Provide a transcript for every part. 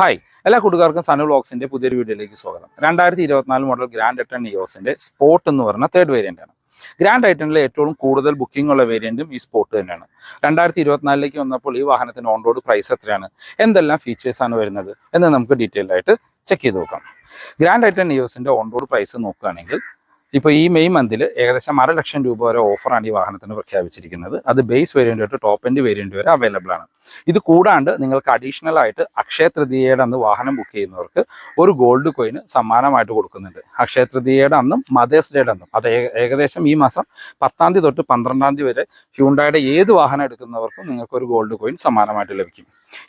Hi എല്ലാ കൂട്ടുകാർക്കും സനു ബ്ലോക്സിന്റെ പുതിയൊരു വീഡിയോയിലേക്ക് സ്വാഗതം. രണ്ടായിരത്തി ഇരുപത്തിനാല് മോഡൽ ഗ്രാൻഡ് ഐറ്റൺ നിയോസിന്റെ സ്പോട്ട് എന്ന് പറഞ്ഞ തേർഡ് വേരിയന്റ് ആണ്. ഗ്രാൻഡ് ഐറ്റണിലെ ഏറ്റവും കൂടുതൽ ബുക്കിംഗ് ഉള്ള വേരിയന്റും ഈ സ്പോട്ട് തന്നെയാണ്. രണ്ടായിരത്തി ഇരുപത്തിനാലിലേക്ക് വന്നപ്പോൾ ഈ വാഹനത്തിന് ഓൺ റോഡ് പ്രൈസ് എത്രയാണ്? എന്തെല്ലാം ഫീച്ചേഴ്സ് ആണ് വരുന്നത്? എന്ന് നമുക്ക് ഡീറ്റെയിൽ ആയിട്ട് ചെക്ക് ചെയ്ത് നോക്കാം. ഗ്രാൻഡ് ഐറ്റൺ നിയോസിന്റെ ഓൺ റോഡ് പ്രൈസ് നോക്കുകയാണെങ്കിൽ ഇപ്പോൾ ഈ മെയ് മന്തിൽ ഏകദേശം അര ലക്ഷം രൂപ വരെ ഓഫറാണ് ഈ വാഹനത്തിന് പ്രഖ്യാപിച്ചിരിക്കുന്നത്. അത് ബേസ് വേരിയന്റ് തൊട്ട് ടോപ്പ് എൻഡ് വേരിയന്റ് വരെ അവൈലബിൾ ആണ്. ഇത് കൂടാണ്ട് നിങ്ങൾക്ക് അഡീഷണൽ ആയിട്ട് അക്ഷയ തൃതീയയുടെ അന്ന് വാഹനം ബുക്ക് ചെയ്യുന്നവർക്ക് ഒരു ഗോൾഡ് കോയിന് സമ്മാനമായിട്ട് കൊടുക്കുന്നുണ്ട്. അക്ഷയ തൃതീയയുടെ അന്നും മദേഴ്സ് ഡേയുടെ അന്നും. അത് ഏകദേശം ഈ മാസം പത്താം തീയതി തൊട്ട് പന്ത്രണ്ടാം തീയതി വരെ ഹ്യൂണ്ടായുടെ ഏത് വാഹനം എടുക്കുന്നവർക്കും നിങ്ങൾക്ക് ഒരു ഗോൾഡ് കോയിൻ സമ്മാനമായിട്ട് ലഭിക്കും.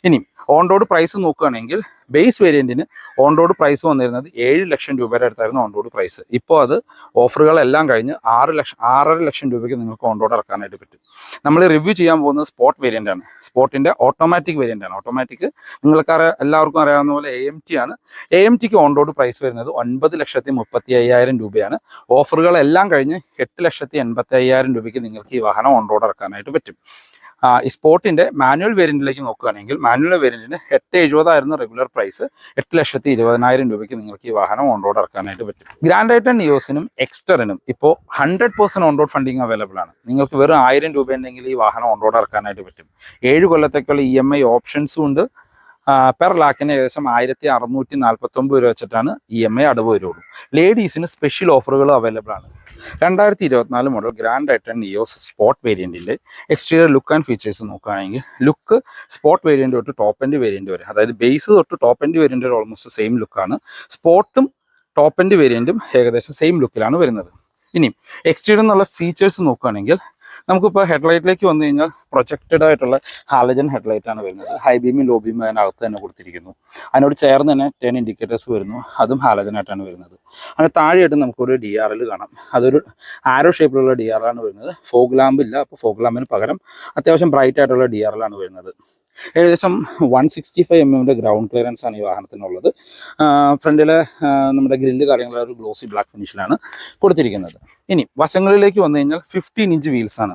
ഇനി ഓൺ റോഡ് പ്രൈസ് നോക്കുകയാണെങ്കിൽ ബേസ് വേരിയന്റിന് ഓൺ റോഡ് പ്രൈസ് വന്നിരുന്നത് ഏഴ് ലക്ഷം രൂപയുടെ അടുത്തായിരുന്നു ഓൺ റോഡ് പ്രൈസ് ഇപ്പോൾ അത് ഓഫറുകളെല്ലാം കഴിഞ്ഞ് ആറ് ലക്ഷം ആറര ലക്ഷം രൂപയ്ക്ക് നിങ്ങൾക്ക് ഓൺ റോഡ് ഇറക്കാനായിട്ട് പറ്റും. നമ്മൾ റിവ്യൂ ചെയ്യാൻ പോകുന്നത് സ്പോട്ട് വേരിയന്റ് ആണ്. സ്പോട്ടിന്റെ ഓട്ടോമാറ്റിക് വേരിയന്റ് ആണ്. ഓട്ടോമാറ്റിക് നിങ്ങൾക്ക് അറിയാം എല്ലാവർക്കും അറിയാവുന്ന പോലെ എ എം ടി ആണ്. എ എം ടിക്ക് ഓൺ റോഡ് പ്രൈസ് വരുന്നത് ഒൻപത് ലക്ഷത്തി മുപ്പത്തി അയ്യായിരം രൂപയാണ്. ഓഫറുകളെല്ലാം കഴിഞ്ഞ് എട്ട് ലക്ഷത്തി എൺപത്തി അയ്യായിരം രൂപയ്ക്ക് നിങ്ങൾക്ക് ഈ വാഹനം ഓൺ റോഡ് ഇറക്കാനായിട്ട് പറ്റും. സ്പോട്ടിന്റെ മാനുവൽ വേരിയന്റിലേക്ക് നോക്കുകയാണെങ്കിൽ മാനുവൽ വേരിയന്റിന് എട്ട് എഴുപതായിരുന്നു റെഗുലർ പ്രൈസ്. എട്ട് ലക്ഷത്തി ഇരുപതിനായിരം രൂപയ്ക്ക് നിങ്ങൾക്ക് ഈ വാഹനം ഓൺ റോഡ് ഇറക്കാനായിട്ട് പറ്റും. ഗ്രാൻഡ് ഐറ്റൺ നിയോസിനും എക്സ്റ്ററിനും ഇപ്പോൾ hundred percent on road funding available ആണ്. നിങ്ങൾക്ക് വെറും ആയിരം രൂപ ഉണ്ടെങ്കിൽ ഈ വാഹനം ഓൺ റോഡ് ഇറക്കാനായിട്ട് പറ്റും. ഏഴ് കൊല്ലത്തേക്കുള്ള ഇ എം ഐ ഓപ്ഷൻസും ഉണ്ട്. പെർ ലാക്കിന് ഏകദേശം ആയിരത്തി അറുന്നൂറ്റി നാൽപ്പത്തി ഒമ്പത് രൂപ വെച്ചിട്ടാണ് ഇ എം ഐ അടവ് വരുള്ളൂ. ലേഡീസിന് സ്പെഷ്യൽ ഓഫറുകൾ അവൈലബിൾ ആണ്. രണ്ടായിരത്തി ഇരുപത്തിനാല് മോഡൽ ഗ്രാൻഡ് ഐറ്റൺ നിയോസ് സ്പോട്ട് വേരിയന്റിന്റെ എക്സ്റ്റീരിയർ ലുക്ക് ആൻഡ് ഫീച്ചേഴ്സ് നോക്കുകയാണെങ്കിൽ ലുക്ക് സ്പോട്ട് വേരിയന്റ് തൊട്ട് ടോപ്പ് എൻഡ് വേരിയന്റ് വരെ അതായത് ബേസ് തൊട്ട് top end variant almost same ലുക്കാണ് സ്പോട്ടും ടോപ്പ് എൻഡ് വേരിയന്റും ഏകദേശം സെയിം ലുക്കിലാണ് വരുന്നത്. ഇനി എക്സ്റ്റീരിയർ എന്നുള്ള ഫീച്ചേഴ്സ് നോക്കുകയാണെങ്കിൽ നമുക്കിപ്പോൾ ഹെഡ്ലൈറ്റിലേക്ക് വന്നു കഴിഞ്ഞാൽ പ്രൊജക്റ്റഡ് ആയിട്ടുള്ള ഹാലജൻ ഹെഡ്ലൈറ്റ് ആണ് വരുന്നത്. ഹൈ ബീമും ലോ ബീമും അതിനകത്ത് തന്നെ കൊടുത്തിരിക്കുന്നു. അതിനോട് ചേർന്ന് തന്നെ ടെൻ ഇൻഡിക്കേറ്റേഴ്സ് വരുന്നു. അതും ഹാലജൻ ആയിട്ടാണ് വരുന്നത്. അതിന് താഴെയായിട്ട് നമുക്കൊരു ഡി ആർ എൽ കാണാം. അതൊരു ആരോ ഷേപ്പിലുള്ള ഡി ആർ ആണ് വരുന്നത്. ഫോഗ് ലാമ്പ് ഇല്ല. അപ്പോൾ ഫോഗ് ലാമ്പിന് പകരം അത്യാവശ്യം ബ്രൈറ്റ് ആയിട്ടുള്ള ഡി ആർ ആണ് വരുന്നത്. ഏകദേശം വൺ സിക്സ്റ്റി ഫൈവ് എം എമ്മിന്റെ ഗ്രൗണ്ട് ക്ലിയറൻസ് ആണ് ഈ വാഹനത്തിനുള്ളത്. ഫ്രണ്ടിലെ നമ്മുടെ ഗ്രില്ല് കാര്യങ്ങൾ ഒരു ഗ്ലോസി ബ്ലാക്ക് ഫിനിഷിലാണ് കൊടുത്തിരിക്കുന്നത്. ഇനി വശങ്ങളിലേക്ക് വന്നു കഴിഞ്ഞാൽ ഫിഫ്റ്റീൻ ഇഞ്ച് വീൽസ് ആണ്.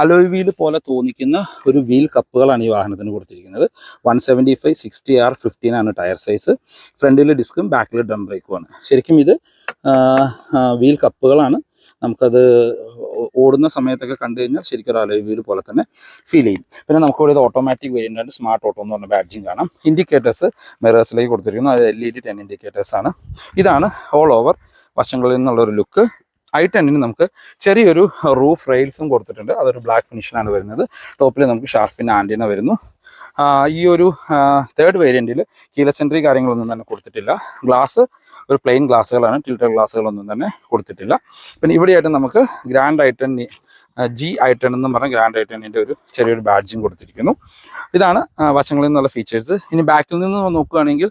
അലോയ് വീൽ പോലെ തോന്നിക്കുന്ന ഒരു വീൽ കപ്പുകളാണ് ഈ വാഹനത്തിന് കൊടുത്തിരിക്കുന്നത്. One seventy five sixty R fifteen ആണ് ടയർ സൈസ് ഫ്രണ്ടിൽ ഡിസ്കും ബാക്കിൽ ഡ്രം ബ്രേക്കുമാണ് ശരിക്കും ഇത് വീൽ കപ്പുകളാണ് നമുക്കത് ഓടുന്ന സമയത്തൊക്കെ കണ്ടു കഴിഞ്ഞാൽ ശരിക്കും ഒരു അലോയ് വീൽ പോലെ തന്നെ ഫീൽ ചെയ്യും. പിന്നെ നമുക്ക് ഇവിടെ ഇത് ഓട്ടോമാറ്റിക് വേരിയന്റ് ആണ് സ്മാർട്ട് ഓട്ടോ എന്ന് പറഞ്ഞ ബാഡ്ജിങ് കാണാം. ഇൻഡിക്കേറ്റേഴ്സ് മിറേഴ്സിലേക്ക് കൊടുത്തിരിക്കുന്നു. അത് L E D turn indicators ആണ്. ഇതാണ് ഓൾ ഓവർ വശങ്ങളിൽ നിന്നുള്ള ഒരു ലുക്ക് ഐ ടെന്നിന് നമുക്ക് ചെറിയൊരു റൂഫ് റെയിൽസും കൊടുത്തിട്ടുണ്ട്. അതൊരു ബ്ലാക്ക് ഫിനിഷിലാണ് വരുന്നത്. ടോപ്പിൽ നമുക്ക് ഷാർഫിന്റെ ആന്റിന വരുന്നു. ഈ ഒരു തേർഡ് വേരിയന്റിൽ കീല സെൻട്രി കാര്യങ്ങളൊന്നും തന്നെ കൊടുത്തിട്ടില്ല. ഗ്ലാസ് ഒരു പ്ലെയിൻ ഗ്ലാസ്സുകളാണ് ടിൽറ്റർ ഗ്ലാസ്സുകളൊന്നും തന്നെ കൊടുത്തിട്ടില്ല. പിന്നെ ഇവിടെയായിട്ട് നമുക്ക് ഗ്രാൻഡ് ഐറ്റൻ ജി ഐറ്റൺ എന്ന് പറഞ്ഞ ഗ്രാൻഡ് ഐറ്റണിന്റെ ഒരു ചെറിയൊരു ബാഡ്ജും കൊടുത്തിരിക്കുന്നു. ഇതാണ് വശങ്ങളിൽ നിന്നുള്ള ഫീച്ചേഴ്സ് ഇനി ബാക്കിൽ നിന്ന് നോക്കുകയാണെങ്കിൽ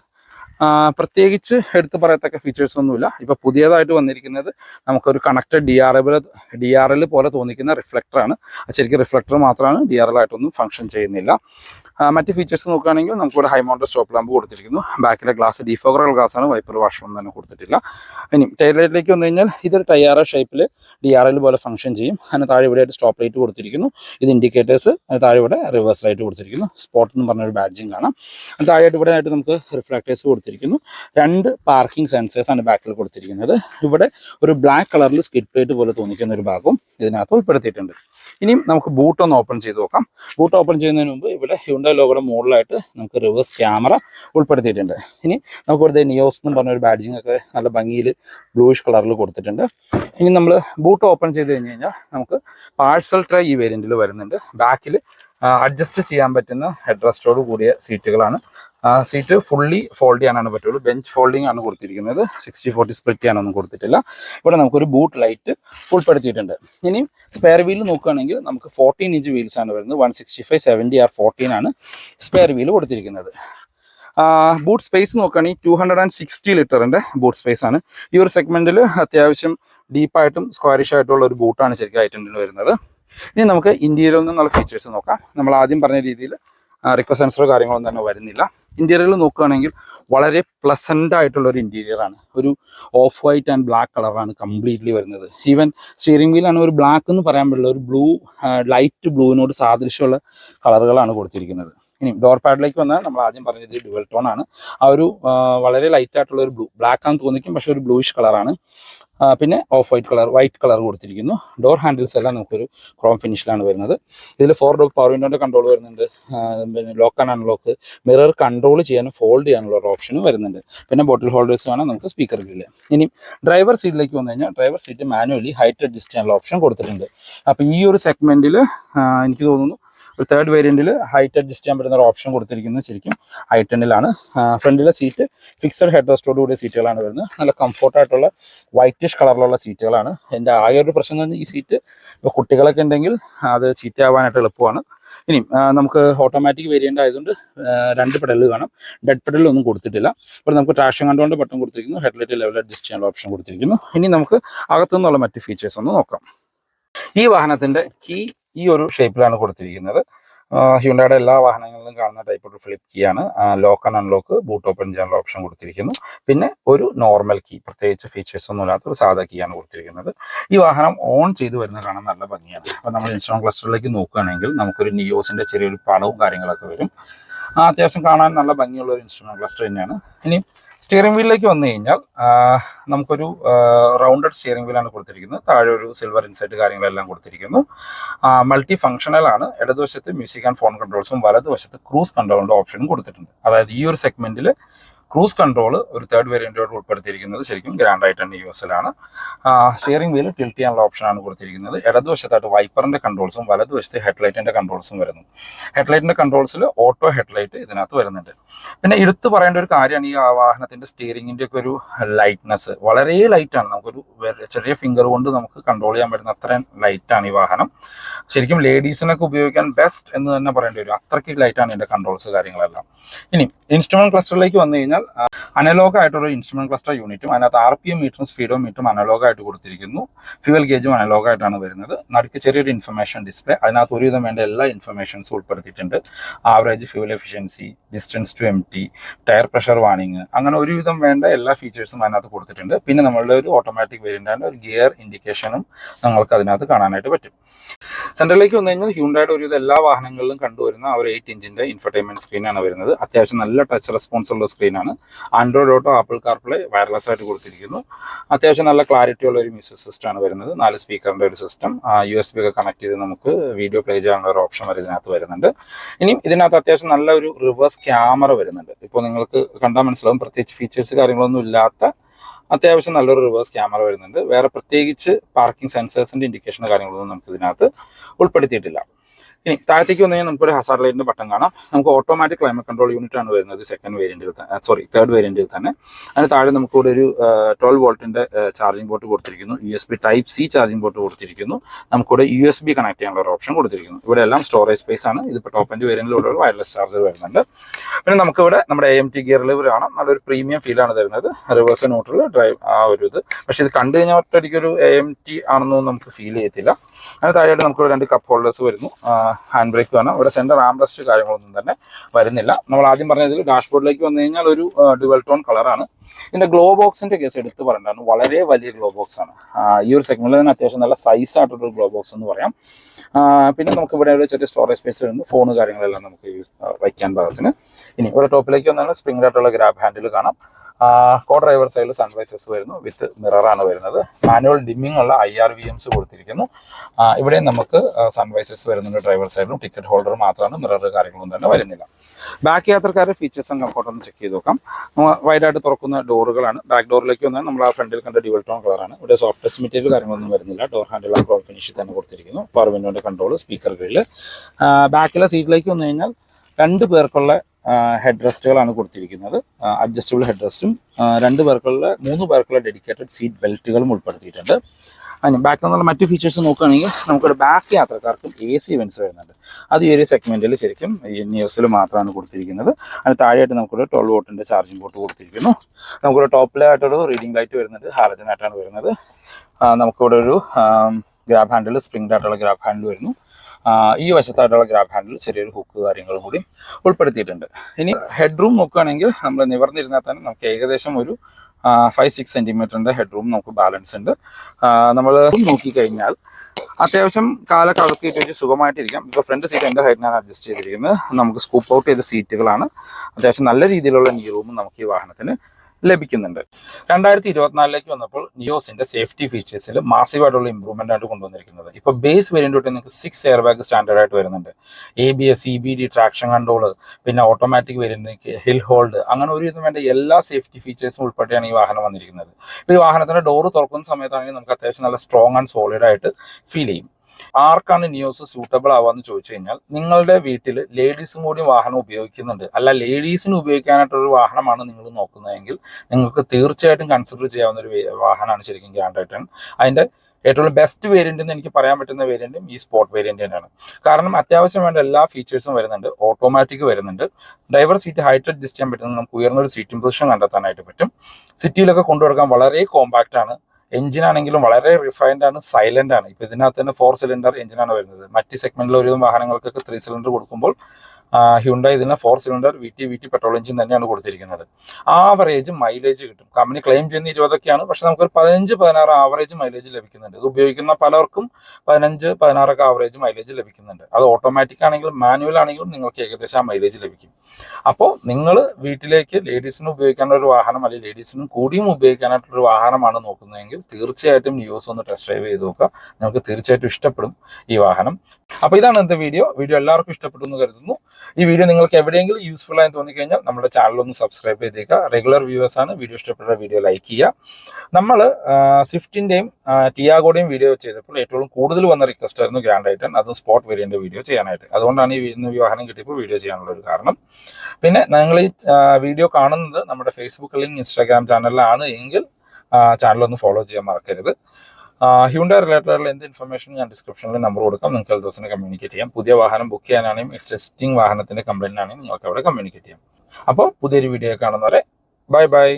പ്രത്യേകിച്ച് എടുത്തു പറയത്തക്ക ഫീച്ചേഴ്സ് ഒന്നുമില്ല. ഇപ്പൊ പുതിയതായിട്ട് വന്നിരിക്കുന്നത് നമുക്കൊരു connected D R L D R L പോലെ തോന്നിക്കുന്ന റിഫ്ലക്ടറാണ് ശരിക്കും റിഫ്ലക്ടർ മാത്രമാണ് ഡി ആർ എൽ ആയിട്ടൊന്നും ഫംഗ്ഷൻ ചെയ്യുന്നില്ല. മറ്റ് ഫീച്ചേഴ്സ് നോക്കുകയാണെങ്കിൽ നമുക്കിവിടെ ഹൈ മൗണ്ടർ സ്റ്റോപ്പ് ലാമ്പ് കൊടുത്തിരിക്കുന്നു. ബാക്കിലെ ഗ്ലാസ് ഡിഫോഗറൽ ഗ്ലാസ് ആണ് വൈപ്പർ വാഷ് ഒന്നും തന്നെ കൊടുത്തിട്ടില്ല. ഇനി ടൈൽ ലൈറ്റിലേക്ക് വന്നു കഴിഞ്ഞാൽ ഇതൊരു ടയർ ഷേപ്പിൽ ഡി ആർ എൽ പോലെ ഫംഗ്ഷൻ ചെയ്യും. അതിന് താഴെ ഇവിടെയായിട്ട് സ്റ്റോപ്പ് ലൈറ്റ് കൊടുത്തിരിക്കുന്നു. ഇത് ഇൻഡിക്കേറ്റേഴ്സ് അതിന് താഴെ ഇവിടെ റിവേഴ്സ് ലൈറ്റ് കൊടുത്തിരിക്കുന്നു. സ്പോട്ട് എന്ന് പറഞ്ഞൊരു ബാഡ്ജിങ് കാണാം. താഴെയായിട്ട് ഇവിടെ ആയിട്ട് നമുക്ക് റിഫ്ലാക്ടേഴ്സ് കൊടുത്തിരിക്കുന്നു. രണ്ട് പാർക്കിംഗ് സെൻസേഴ്സ് ആണ് ബാക്കിൽ കൊടുത്തിരിക്കുന്നത്. ഇവിടെ ഒരു ബ്ലാക്ക് കളറിൽ സ്കിഡ് പ്ലേറ്റ് പോലെ തോന്നിക്കുന്ന ഒരു ഭാഗവും ഇതിനകത്ത് ഉൾപ്പെടുത്തിയിട്ടുണ്ട്. ഇനിയും നമുക്ക് ബൂട്ട് ഒന്ന് ഓപ്പൺ ചെയ്ത് നോക്കാം. ബൂട്ട് ഓപ്പൺ ചെയ്യുന്നതിന് മുമ്പ് ഇവിടെ ഹ്യൂണ്ട ലോഗോയുടെ മുകളിലായിട്ട് നമുക്ക് റിവേഴ്സ് ക്യാമറ ഉൾപ്പെടുത്തിയിട്ടുണ്ട്. ഇനി നമുക്ക് ഇവിടെ നിയോസ് എന്ന് പറഞ്ഞ ഒരു ബാഡ്ജിങ് ഒക്കെ നല്ല ഭംഗിയിൽ ബ്ലൂയിഷ് കളറിൽ കൊടുത്തിട്ടുണ്ട്. ഇനി നമ്മൾ ബൂട്ട് ഓപ്പൺ ചെയ്ത് കഴിഞ്ഞ് കഴിഞ്ഞാൽ നമുക്ക് പാഴ്സൽ ട്രൈ ഈ വേരിയന്റിൽ വരുന്നുണ്ട്. ബാക്കിൽ അഡ്ജസ്റ്റ് ചെയ്യാൻ പറ്റുന്ന ഹെഡ് റെസ്റ്റോട് കൂടിയ സീറ്റുകളാണ് സീറ്റ് ഫുള്ളി ഫോൾഡ് ചെയ്യാനാണ് പറ്റുള്ളൂ. ബെഞ്ച് ഫോൾഡിംഗ് ആണ് കൊടുത്തിരിക്കുന്നത്. സിക്സ്റ്റി ഫോർട്ടി സ്പ്ലിറ്റ് ചെയ്യാനൊന്നും കൊടുത്തിട്ടില്ല. ഇവിടെ നമുക്കൊരു ബൂട്ട് ലൈറ്റ് ഉൾപ്പെടുത്തിയിട്ടുണ്ട്. ഇനി സ്പെയർ വീൽ നോക്കുകയാണെങ്കിൽ നമുക്ക് ഫോർട്ടീൻ ഇഞ്ച് വീൽസ് ആണ് വരുന്നത്. One sixty five seventy R fourteen ആണ് സ്പെയർ വീൽ കൊടുത്തിരിക്കുന്നത്. ബൂട്ട് സ്പേസ് നോക്കുകയാണെങ്കിൽ ടു ഹൺഡ്രഡ് ആൻഡ് സിക്സ്റ്റി ലിറ്ററിന്റെ ബൂട്ട് സ്പേസ് ആണ്. ഈ ഒരു സെഗ്മെന്റിൽ അത്യാവശ്യം ഡീപ്പായിട്ടും സ്ക്വയറിഷ് ആയിട്ടുള്ള ഒരു ബൂട്ടാണ് ശരിക്കും ഐറ്റന്റിൽ വരുന്നത്. ഇനി നമുക്ക് ഇന്റീരിയറിൽ നിന്നുള്ള ഫീച്ചേഴ്സ് നോക്കാം. നമ്മൾ ആദ്യം പറഞ്ഞ രീതിയിൽ റിക്വ സെൻസറോ കാര്യങ്ങളൊന്നും തന്നെ വരുന്നില്ല. ഇന്റീരിയറിൽ നോക്കുകയാണെങ്കിൽ വളരെ പ്ലസന്റ് ആയിട്ടുള്ള ഒരു ഇന്റീരിയർ ആണ്. ഒരു ഓഫ് വൈറ്റ് ആൻഡ് ബ്ലാക്ക് കളറാണ് കംപ്ലീറ്റ്ലി വരുന്നത്. ഈവൻ സ്റ്റിയറിംഗ് വീലാണ് ഒരു ബ്ലാക്ക് എന്ന് പറയാൻ പറ്റില്ല. ഒരു ബ്ലൂ ലൈറ്റ് ബ്ലൂവിനോട് സാദൃശ്യമുള്ള കളറുകളാണ് കൊടുത്തിരിക്കുന്നത്. ഇനി ഡോർ പാഡിലേക്ക് വന്നാൽ നമ്മൾ ആദ്യം പറഞ്ഞത് ഡുവൽ ടോൺ ആണ്. ആ ഒരു വളരെ ലൈറ്റ് ആയിട്ടുള്ള ഒരു ബ്ലൂ ബ്ലാക്ക് ആണെന്ന് തോന്നിക്കും പക്ഷെ ഒരു ബ്ലൂയിഷ് കളറാണ് പിന്നെ off white colour white colour കൊടുത്തിരിക്കുന്നു. ഡോർ ഹാൻഡിൽസ് എല്ലാം നമുക്കൊരു ക്രോം ഫിനിഷിലാണ് വരുന്നത്. ഇതിൽ ഫോർ ഡോർ പവർ വിൻഡോന്റെ കൺട്രോൾ വരുന്നുണ്ട്. പിന്നെ lock and unlock mirror control ചെയ്യാനും ഫോൾഡ് ചെയ്യാനുള്ള ഒരു ഓപ്ഷനും വരുന്നുണ്ട്. പിന്നെ ബോട്ടിൽ ഹോൾഡേഴ്സ് വേണം നമുക്ക് സ്പീക്കർ ഗ്രില്ല് ഇനി ഡ്രൈവർ സീറ്റിലേക്ക് വന്നു കഴിഞ്ഞാൽ driver seat manually height adjust ചെയ്യാനുള്ള ഓപ്ഷൻ കൊടുത്തിട്ടുണ്ട്. അപ്പോൾ ഈ ഒരു സെഗ്മെന്റിൽ എനിക്ക് തോന്നുന്നു ഒരു തേർഡ് വേരിയന്റിൽ ഹൈറ്റ് അഡ്ജസ്റ്റ് ചെയ്യാൻ പറ്റുന്ന ഒരു ഓപ്ഷൻ കൊടുത്തിരിക്കുന്നത് ശരിക്കും ഐ ടെന്നിലാണ് ഫ്രണ്ടിലെ സീറ്റ് ഫിക്സഡ് ഹെഡ് റെസ്റ്റോട് കൂടിയ സീറ്റുകളാണ് വരുന്നത്. നല്ല കംഫോർട്ടായിട്ടുള്ള വൈറ്റിഷ് കളറിലുള്ള സീറ്റുകളാണ് എന്റെ ആകെ ഒരു പ്രശ്നം പറഞ്ഞാൽ ഈ സീറ്റ് ഇപ്പോൾ കുട്ടികളൊക്കെ ഉണ്ടെങ്കിൽ അത് ചീത്തയാവാനായിട്ട് എളുപ്പമാണ്. ഇനിയും നമുക്ക് ഓട്ടോമാറ്റിക് വേരിയന്റ് ആയതുകൊണ്ട് രണ്ട് പെഡലുകൾ കാണാം. ഡെഡ് പെഡലൊന്നും കൊടുത്തിട്ടില്ല. അപ്പോൾ നമുക്ക് ട്രാക്ഷൻ കണ്ടുകൊണ്ട് ബട്ടൺ കൊടുത്തിരിക്കുന്നു. ഹെഡ്ലൈറ്റ് ലെവൽ അഡ്ജസ്റ്റ് ചെയ്യാനുള്ള ഓപ്ഷൻ കൊടുത്തിരിക്കുന്നു. ഇനി നമുക്ക് അകത്തുനിന്നുള്ള മറ്റ് ഫീച്ചേഴ്സ് ഒന്ന് നോക്കാം. ഈ വാഹനത്തിന്റെ കീ ഈ ഒരു ഷേപ്പിലാണ് കൊടുത്തിരിക്കുന്നത്. ഹ്യൂണ്ടയുടെ എല്ലാ വാഹനങ്ങളിലും കാണുന്ന ടൈപ്പ് ഒരു ഫ്ലിപ്പ് കീ ആണ്. Lock and unlock boot open ചെയ്യാനുള്ള ഓപ്ഷൻ കൊടുത്തിരിക്കുന്നു. പിന്നെ ഒരു നോർമൽ കീ പ്രത്യേകിച്ച് ഫീച്ചേഴ്സ് ഒന്നും ഇല്ലാത്ത ഒരു സാധാ കീ ആണ് കൊടുത്തിരിക്കുന്നത്. ഈ വാഹനം ഓൺ ചെയ്ത് വരുന്ന കാണാൻ നല്ല ഭംഗിയാണ്. അപ്പോൾ നമ്മൾ ഇൻസ്റ്റോൺ ക്ലസ്റ്ററിലേക്ക് നോക്കുകയാണെങ്കിൽ നമുക്കൊരു നിയോസിന്റെ ചെറിയൊരു പടവും കാര്യങ്ങളൊക്കെ വരും. അത്യാവശ്യം കാണാൻ നല്ല ഭംഗിയുള്ള ഒരു ഇൻസ്റ്റോൺ ക്ലസ്റ്റർ തന്നെയാണ്. ഇനി സ്റ്റിയറിംഗ് വീലിലേക്ക് വന്നു കഴിഞ്ഞാൽ നമുക്കൊരു റൗണ്ടഡ് സ്റ്റിയറിംഗ് വീലാണ് കൊടുത്തിരിക്കുന്നത്. താഴെ ഒരു സിൽവർ ഇൻസൈറ്റ് കാര്യങ്ങളെല്ലാം കൊടുത്തിരിക്കുന്നു. മൾട്ടി ഫംഗ്ഷണൽ ആണ്. ഇടതുവശത്ത് മ്യൂസിക് ആൻഡ് ഫോൺ കൺട്രോൾസും വലതുവശത്ത് ക്രൂസ് കൺട്രോളിന്റെ ഓപ്ഷനും കൊടുത്തിട്ടുണ്ട്. അതായത് ഈ ഒരു സെഗ്മെന്റിൽ ക്രൂസ് കൺട്രോൾ ഒരു തേർഡ് വേരിയന്റോട് ഉൾപ്പെടുത്തിയിരിക്കുന്നത് ശരിക്കും ഗ്രാൻഡ് ആയിട്ട് യു എസിലാണ് സ്റ്റിയറിംഗ് വീൽ ടിൽറ്റ് ചെയ്യാനുള്ള ഓപ്ഷനാണ് കൊടുത്തിരിക്കുന്നത്. ഇടതുവശത്തായിട്ട് വൈപ്പറിന്റെ കൺട്രോൾസും വലതുവശത്ത് ഹെഡ്ലൈറ്റിന്റെ കൺട്രോൾസും വരുന്നു. ഹെഡ്ലൈറ്റിന്റെ കൺട്രോൾസിൽ ഓട്ടോ ഹെഡ്ലൈറ്റ് ഇതിനകത്ത് വരുന്നുണ്ട്. പിന്നെ എടുത്തു പറയേണ്ട ഒരു കാര്യമാണ് ഈ ആ വാഹനത്തിന്റെ സ്റ്റിയറിംഗിന്റെ ഒക്കെ ഒരു ലൈറ്റ്നെസ് വളരെ ലൈറ്റാണ് നമുക്കൊരു ചെറിയ ഫിംഗർ കൊണ്ട് നമുക്ക് കൺട്രോൾ ചെയ്യാൻ പറ്റുന്ന അത്രയും ലൈറ്റാണ് ഈ വാഹനം. ശരിക്കും ലേഡീസിനൊക്കെ ഉപയോഗിക്കാൻ ബെസ്റ്റ് എന്ന് തന്നെ പറയേണ്ടി വരും. അത്രയ്ക്ക് ലൈറ്റാണ് ഇതിന്റെ കൺട്രോൾസ് കാര്യങ്ങളെല്ലാം. ഇനി ഇൻസ്ട്രുമെന്റ് ക്ലസ്റ്ററിലേക്ക് വന്നു കഴിഞ്ഞാൽ final. Uh, അനലോഗ് ആയിട്ടുള്ള ഇൻസ്ട്രുമെന്റ് ക്ലസ്റ്റർ യൂണിറ്റും അതിനകത്ത് ആർ പി എം മീറ്ററും സ്പീഡോ മീറ്ററും അനലോഗ് ആയിട്ട് കൊടുത്തിരിക്കുന്നു. ഫ്യൂവൽ ഗേജും അനലോഗ് ആയിട്ടാണ് വരുന്നത്. നടുക്ക് ചെറിയൊരു ഇൻഫർമേഷൻ ഡിസ്പ്ലേ അതിനകത്ത് ഒരുവിധം വേണ്ട എല്ലാ ഇൻഫർമേഷൻസും ഉൾപ്പെടുത്തിയിട്ടുണ്ട്. Average fuel efficiency distance to empty tyre pressure warning അങ്ങനെ ഒരുവിധം വേണ്ട എല്ലാ ഫീച്ചേഴ്സും അതിനകത്ത് കൊടുത്തിട്ടുണ്ട്. പിന്നെ നമ്മളുടെ ഒരു ഓട്ടോമാറ്റിക് വേരിയന്റാണ് ഒരു ഗിയർ ഇൻഡിക്കേഷനും നിങ്ങൾക്ക് അതിനകത്ത് കാണാനായിട്ട് പറ്റും. സെൻട്രലിലേക്ക് വന്നു കഴിഞ്ഞാൽ ഹ്യൂണ്ടായുടെ ഒരുവിധം എല്ലാ വാഹനങ്ങളിലും കണ്ടുവരുന്ന ആ ഒരു എയ്റ്റ് ഇഞ്ചിന്റെ ഇൻഫർടൈൻമെന്റ് സ്ക്രീനാണ് വരുന്നത്. അത്യാവശ്യം നല്ല ടച്ച് റെസ്പോൺസ് ഉള്ള സ്ക്രീനാണ് Android Auto Apple CarPlay wireless ആയിട്ട് കൊടുത്തിരിക്കുന്നു. അത്യാവശ്യം നല്ല ക്ലാരിറ്റി ഉള്ള ഒരു മ്യൂസിക് സിസ്റ്റം ആണ് വരുന്നത്. നാല് സ്പീക്കറിന്റെ ഒരു സിസ്റ്റം യു എസ് ബി ഒക്കെ കണക്ട് ചെയ്ത് നമുക്ക് വീഡിയോ പ്ലേ ചെയ്യാനുള്ള ഒരു ഓപ്ഷൻ വരെ ഇതിനകത്ത് വരുന്നുണ്ട്. ഇനിയും ഇതിനകത്ത് അത്യാവശ്യം നല്ല ഒരു റിവേഴ്സ് ക്യാമറ വരുന്നുണ്ട്. ഇപ്പോൾ നിങ്ങൾക്ക് കണ്ടാൽ മനസ്സിലാവും. പ്രത്യേകിച്ച് ഫീച്ചേഴ്സ് കാര്യങ്ങളൊന്നും ഇല്ലാത്ത അത്യാവശ്യം നല്ലൊരു റിവേഴ്സ് ക്യാമറ വരുന്നുണ്ട്. വേറെ പ്രത്യേകിച്ച് പാർക്കിംഗ് സെൻസേഴ്സിന്റെ ഇൻഡിക്കേഷൻ കാര്യങ്ങളൊന്നും നമുക്ക് ഇതിനകത്ത് ഉൾപ്പെടുത്തിയിട്ടില്ല. ഇനി താഴത്തേക്ക് വന്നു കഴിഞ്ഞാൽ നമുക്കൊരു ഹസാർഡ് ലൈറ്റിന്റെ ബട്ടൺ കാണാം. നമുക്ക് ഓട്ടോമാറ്റിക് ക്ലൈമറ്റ് കൺട്രോൾ യൂണിറ്റ് ആണ് വരുന്നത് സെക്കൻഡ് വേരിയന്റിൽ സോറി തേർഡ് വേരിയന്റിൽ തന്നെ. അതിന് താഴെ നമുക്ക് ഇവിടെ ഒരു ട്വൽവ് വോൾട്ടിന്റെ ചാർജിംഗ് പോർട്ട് കൊടുത്തിരിക്കുന്നു U S B type C charging port കൊടുത്തിരിക്കുന്നു. നമുക്കിവിടെ യു എസ് ബി കണക്ട് ചെയ്യാനുള്ള ഒരു ഓപ്ഷൻ കൊടുത്തിരിക്കുന്നു. ഇവിടെ എല്ലാം സ്റ്റോറേജ് സ്പേസ് ആണ്. ഇതിപ്പോൾ ടോപ്പ് എൻഡ് വേരിയന്റിലൂടെ ഒരു വയർലെസ് ചാർജർ വരുന്നുണ്ട്. പിന്നെ നമുക്കിവിടെ നമ്മുടെ A M T gear lever കാണാം നല്ലൊരു പ്രീമിയം ഫീൽ ആണ് തരുന്നത്. റിവേഴ്സ് ന്യൂട്രൽ ഡ്രൈവ് ആ ഒരു ഇത്. പക്ഷേ ഇത് കണ്ടു കഴിഞ്ഞാൽ ഒരു എ എം ടി ആണെന്നൊന്നും നമുക്ക് ഫീൽ ചെയ്യത്തില്ല. അതിന് താഴെയായിട്ട് നമുക്ക് രണ്ട് കപ്പ് ഹോൾഡേഴ്സ് വരുന്നു. ഹാൻഡ് ബ്രേക്ക് വേണം ഇവിടെ സെന്റർ ആംബ്രസ്റ്റ് കാര്യങ്ങളൊന്നും തന്നെ വരുന്നില്ല. നമ്മൾ ആദ്യം പറഞ്ഞതിൽ ഡാഷ്ബോർഡിലേക്ക് വന്നു കഴിഞ്ഞാൽ ഒരു ഡുവൽ ടോൺ കളറാണ് ഇതിന്റെ ഗ്ലോ ബോക്സിന്റെ കേസ് എടുത്ത് പറയേണ്ടതാണ് വളരെ വലിയ ഗ്ലോ ബോക്സ് ആണ്. ഈ ഒരു സെഗ്മെന്റിൽ തന്നെ അത്യാവശ്യം നല്ല സൈസ് ആയിട്ടുള്ള ഗ്ലോ ബോക്സ് എന്ന് പറയാം. പിന്നെ നമുക്ക് ഇവിടെ ഒരു ചെറിയ സ്റ്റോറേജ് സ്പേസ് ഉണ്ട് ഫോണ് കാര്യങ്ങളെല്ലാം നമുക്ക് വയ്ക്കാൻ പാകത്തിന്. ഇനി ഇവിടെ ടോപ്പിലേക്ക് വന്നാൽ സ്പ്രിംഗ് ആയിട്ടുള്ള ഗ്രാബ് ഹാൻഡിൽ കാണാം. കോ ഡ്രൈവർ സൈഡിൽ സൺറൈസസ് വരുന്നു വിത്ത് മിററാണ് വരുന്നത്. മാനുവൽ ഡിമ്മിംഗ് ഉള്ള ഐ ആർ വി എംസ് കൊടുത്തിരിക്കുന്നു. ഇവിടെ നമുക്ക് സൺവൈസസ് വരുന്നുണ്ട് ഡ്രൈവർ സൈഡിലും ടിക്കറ്റ് ഹോൾഡർ മാത്രമാണ് മിറർ കാര്യങ്ങളൊന്നും തന്നെ വരുന്നില്ല. ബാക്ക് യാത്രക്കാരുടെ ഫീച്ചേഴ്സ് ഒന്ന് ചെക്ക് ചെയ്ത് നോക്കാം. വൈഡായിട്ട് തുറക്കുന്ന ഡോറുകളാണ് ബാക്ക് ഡോറിലേക്ക് വന്നാൽ നമ്മൾ ആ ഫ്രണ്ടിൽ കണ്ട ഡ്യുവൽ ടോൺ കളറാണ് ഇവിടെ സോഫ്റ്റ്വെയർ മെറ്റീരിയൽ കാര്യങ്ങളൊന്നും വരുന്നില്ല. ഡോർ ഹാൻഡിൽ ആ ക്രോം ഫിനിഷ് തന്നെ കൊടുത്തിരിക്കുന്നു. പവർ വിൻഡോന്റെ കൺട്രോൾ സ്പീക്കർ ഗ്രില്ല് ബാക്കിലെ സീറ്റിലേക്ക് വന്നു കഴിഞ്ഞാൽ രണ്ട് പേർക്കുള്ള ഹെഡ് റെസ്റ്റുകളാണ് കൊടുത്തിരിക്കുന്നത്. അഡ്ജസ്റ്റബിൾ ഹെഡ് റെസ്റ്റും രണ്ട് പേർക്കുള്ള മൂന്ന് പേർക്കുള്ള ഡെഡിക്കേറ്റഡ് സീറ്റ് ബെൽറ്റുകളും ഉൾപ്പെടുത്തിയിട്ടുണ്ട്. അതിന് ബാക്കിൽ നിന്നുള്ള മറ്റു ഫീച്ചേഴ്സ് നോക്കുകയാണെങ്കിൽ നമുക്കൊരു ബാക്ക് യാത്രക്കാർക്കും എ സി ഇവൻസ് വരുന്നുണ്ട്. അത് ഈ ഒരു സെഗ്മെന്റിൽ ശരിക്കും ഈ ന്യൂസിൽ മാത്രമാണ് കൊടുത്തിരിക്കുന്നത്. അതിന് താഴെയായിട്ട് നമുക്കൊരു ട്വൽവ് വോട്ടിന്റെ ചാർജിംഗ് പോർട്ട് കൊടുത്തിരിക്കുന്നു. നമുക്കൊരു ടോപ്പിലായിട്ടൊരു റീഡിംഗ് ലൈറ്റ് വരുന്നുണ്ട്. ഹാലജനായിട്ടാണ് വരുന്നത്. നമുക്കിവിടെ ഒരു ഗ്രാബ് ഹാൻഡിൽ സ്പ്രിംഗ് ആയിട്ടുള്ള ഗ്രാബ് ഹാൻഡിൽ വരുന്നു. ഈ വശത്തായിട്ടുള്ള ഗ്രാബ് ഹാൻഡിൽ ചെറിയൊരു ഹുക്ക് കാര്യങ്ങളും കൂടി ഉൾപ്പെടുത്തിയിട്ടുണ്ട്. ഇനി ഹെഡ് റൂം നോക്കുകയാണെങ്കിൽ നമ്മൾ നിവർന്നിരുന്നാൽ തന്നെ നമുക്ക് ഏകദേശം ഒരു ഫൈവ് സിക്സ് സെന്റിമീറ്ററിന്റെ ഹെഡ് റൂം നമുക്ക് ബാലൻസ് ഉണ്ട്. നമ്മൾ നോക്കിക്കഴിഞ്ഞാൽ അത്യാവശ്യം കാലൊക്കെ അകത്തിയിട്ട് വെച്ച് സുഖമായിട്ടിരിക്കാം. ഇപ്പോൾ ഫ്രണ്ട് സീറ്റ് ഹൈറ്റ് ഞാൻ അഡ്ജസ്റ്റ് ചെയ്തിരിക്കുന്നത് നമുക്ക് സ്കൂപ്പ് ഔട്ട് ചെയ്ത സീറ്റുകളാണ് അത്യാവശ്യം നല്ല രീതിയിലുള്ള നീ റൂമും നമുക്ക് ഈ വാഹനത്തിന് ലഭിക്കുന്നുണ്ട്. രണ്ടായിരത്തി ഇരുപത്തിനാലിലേക്ക് വന്നപ്പോൾ നിയോസിന്റെ സേഫ്റ്റി ഫീച്ചേഴ്സിൽ മാസീവായിട്ടുള്ള ഇമ്പ്രൂവ്മെന്റ് ആയിട്ട് കൊണ്ടുവന്നിരിക്കുന്നത്. ഇപ്പോൾ ബേസ് വേരിയന്റ് തൊട്ട് നിങ്ങൾക്ക് സിക്സ് എയർ ബാഗ് സ്റ്റാൻഡേർഡ് ആയിട്ട് വരുന്നുണ്ട്. A B S C B D traction control പിന്നെ ഓട്ടോമാറ്റിക് വേരിയന്റിലേക്ക് ഹിൽ ഹോൾഡ് അങ്ങനെ ഒരു വിധം വേണ്ട. എല്ലാ സേഫ്റ്റി ഫീച്ചേഴ്സും ഉൾപ്പെട്ടിയാണ് ഈ വാഹനം വന്നിരിക്കുന്നത്. ഈ വാഹനത്തിന്റെ ഡോറ് തുറക്കുന്ന സമയത്താണെങ്കിൽ നമുക്ക് അത്യാവശ്യം നല്ല സ്ട്രോങ് ആൻഡ് സോളിഡ് ആയിട്ട് ഫീൽ ചെയ്യും. ആർക്കാണ് നിയോസ് സൂട്ടബിൾ ആവാന്ന് ചോദിച്ചു കഴിഞ്ഞാൽ നിങ്ങളുടെ വീട്ടിൽ ലേഡീസും കൂടി വാഹനം ഉപയോഗിക്കുന്നുണ്ട്. അല്ല ലേഡീസിന് ഉപയോഗിക്കാനായിട്ടൊരു വാഹനമാണ് നിങ്ങൾ നോക്കുന്നതെങ്കിൽ നിങ്ങൾക്ക് തീർച്ചയായിട്ടും കൺസിഡർ ചെയ്യാവുന്ന ഒരു വാഹനമാണ് ശരിക്കും ഗ്രാൻഡ് ഐറ്റൺ അതിന്റെ ഏറ്റവും ബെസ്റ്റ് വേരിയന്റ് എന്ന് എനിക്ക് പറയാൻ പറ്റുന്ന വേരിയന്റും ഈ സ്പോർട്ട് വേരിയന്റ് തന്നെയാണ്. കാരണം അത്യാവശ്യം വേണ്ട എല്ലാ ഫീച്ചേഴ്സും വരുന്നുണ്ട്. ഓട്ടോമാറ്റിക് വരുന്നുണ്ട്. ഡ്രൈവർ സീറ്റ് ഹൈറ്റ് അഡ്ജസ്റ്റ് ചെയ്യാൻ പറ്റുന്ന നമുക്ക് ഉയർന്ന ഒരു സീറ്റിംഗ് പൊസിഷൻ കണ്ടെത്താനായിട്ട് പറ്റും. സിറ്റിയിലൊക്കെ കൊണ്ടുപോകാൻ വളരെ കോമ്പാക്റ്റ് ആണ്. എഞ്ചിൻ ആണെങ്കിലും വളരെ റിഫൈൻഡ് ആണ് സൈലന്റ് ആണ്. ഇപ്പൊ ഇതിനകത്ത് തന്നെ ഫോർ സിലിണ്ടർ എഞ്ചിനാണ് വരുന്നത്. മറ്റ് സെഗ്മെന്റിൽ ഒരു വാഹനങ്ങൾക്കൊക്കെ ത്രീ സിലിണ്ടർ കൊടുക്കുമ്പോൾ ഹ്യുണ്ട ഇതിന് four cylinder V T V T petrol engine തന്നെയാണ് കൊടുത്തിരിക്കുന്നത്. ആവറേജ് മൈലേജ് കിട്ടും. കമ്പനി ക്ലെയിം ചെയ്യുന്ന ഇരുപതൊക്കെയാണ്. പക്ഷെ നമുക്ക് ഒരു പതിനഞ്ച് പതിനാറ് ആവറേജ് മൈലേജ് ലഭിക്കുന്നുണ്ട്. ഇത് ഉപയോഗിക്കുന്ന പലർക്കും പതിനഞ്ച് പതിനാറൊക്കെ ആവറേജ് മൈലേജ് ലഭിക്കുന്നുണ്ട്. അത് ഓട്ടോമാറ്റിക് ആണെങ്കിലും മാനുവൽ ആണെങ്കിലും നിങ്ങൾക്ക് ഏകദേശം ആ മൈലേജ് ലഭിക്കും. അപ്പോൾ നിങ്ങൾ വീട്ടിലേക്ക് ലേഡീസിന് ഉപയോഗിക്കാനുള്ള ഒരു വാഹനം അല്ലെങ്കിൽ ലേഡീസിനും കൂടിയും ഉപയോഗിക്കാനായിട്ടുള്ള ഒരു വാഹനമാണ് നോക്കുന്നതെങ്കിൽ തീർച്ചയായിട്ടും ന്യൂസ് ഒന്ന് ടെസ്റ്റ് ഡ്രൈവ് ചെയ്ത് നോക്കുക. നിങ്ങൾക്ക് തീർച്ചയായിട്ടും ഇഷ്ടപ്പെടും ഈ വാഹനം. അപ്പോൾ ഇതാണ് ഇന്നത്തെ വീഡിയോ വീഡിയോ എല്ലാവർക്കും ഇഷ്ടപ്പെട്ടു എന്ന് കരുതുന്നു. ഈ വീഡിയോ നിങ്ങൾക്ക് എവിടെയെങ്കിലും യൂസ്ഫുൾ ആയി തോന്നിക്കഴിഞ്ഞാൽ നമ്മുടെ ചാനൽ ഒന്ന് സബ്സ്ക്രൈബ് ചെയ്തേക്കുക റെഗുലർ വ്യൂവേഴ്സ് ആണ്. വീഡിയോ ഇഷ്ടപ്പെട്ട വീഡിയോ ലൈക്ക് ചെയ്യുക. നമ്മൾ സ്വിഫ്റ്റിന്റെയും ടിയാഗോടെയും വീഡിയോ ചെയ്തപ്പോൾ ഏറ്റവും കൂടുതൽ വന്ന റിക്വസ്റ്റ് ആയിരുന്നു ഗ്രാൻഡ് ഐറ്റൻ അതും സ്പോട്ട് വേരിയന്റ് വീഡിയോ ചെയ്യാനായിട്ട്. അതുകൊണ്ടാണ് ഈ ഇന്ന് വിവാഹനം വാഹനം കിട്ടിയപ്പോൾ വീഡിയോ ചെയ്യാനുള്ള ഒരു കാരണം. പിന്നെ നിങ്ങൾ ഈ വീഡിയോ കാണുന്നത് നമ്മുടെ ഫേസ്ബുക്ക് അല്ലെങ്കിൽ ഇൻസ്റ്റാഗ്രാം ചാനലിലാണ് എങ്കിൽ ചാനലൊന്ന് ഫോളോ ചെയ്യാൻ മറക്കരുത്. ഹ്യൂണ്ട റിലേറ്റഡ് എന്ത് ഇൻഫർമേഷൻ ഞാൻ ഡിസ്ക്രിപ്ഷനിൽ നമ്പർ കൊടുക്കാം. നിങ്ങൾക്ക് അത് ദിവസം കമ്മ്യൂണിക്കേറ്റ് ചെയ്യാം. പുതിയ വാഹനം ബുക്ക് ചെയ്യാനാണെങ്കിലും എക്സിസ്റ്റിംഗ് വാഹനത്തിന്റെ കംപ്ലൈന്റ് ആണെങ്കിലും നിങ്ങൾക്ക് അവിടെ കമ്മ്യൂണിക്കേറ്റ് ചെയ്യാം. അപ്പോൾ പുതിയൊരു വീഡിയോ കാണുന്നവരെ ബൈ ബൈ